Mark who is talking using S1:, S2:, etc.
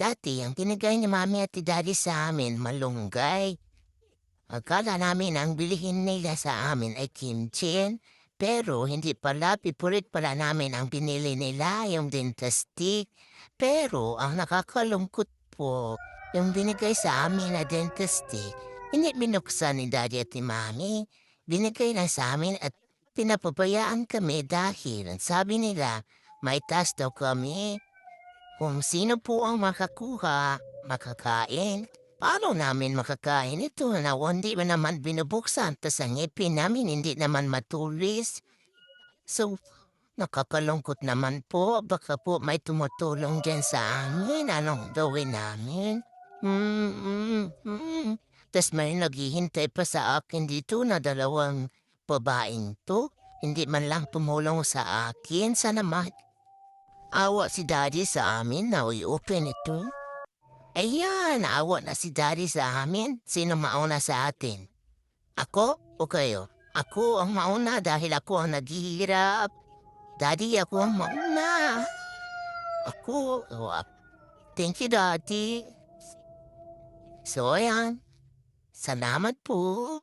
S1: Dati, ang binigay ni Mami at ni Daddy sa amin, malunggay. Akala namin ang bilihin nila sa amin ay kimchi, pero hindi pala, pipurit pala namin ang binili nila, yung dentestic. Pero ang nakakalungkot po, yung binigay sa amin na dentestic, hindi binuksan ni Daddy at ni Mami. Binigay lang sa amin at pinapabayaan kami dahil sabi nila, may task daw kami. Kung sino po ang makakuha, makakain. Paano namin makakain ito na hindi ba naman binubuksan tas ang ngipin namin hindi naman matulis? So, nakakalungkot naman po. Baka po may tumutulong dyan sa amin. Anong gawin namin? Mm, mm, mm. Tas may naghihintay pa sa akin dito na dalawang babaeng to. Hindi man lang tumulong sa akin. Sana ma... Awa si daddy sa amin na i-open ito. Ayan, awa na si daddy sa amin. Sino mauna sa atin? Ako o kayo? Ako ang mauna dahil ako ang naghihirap. Daddy, ako ang mauna. Ako, oh, thank you, Daddy. So, ayan. Salamat po.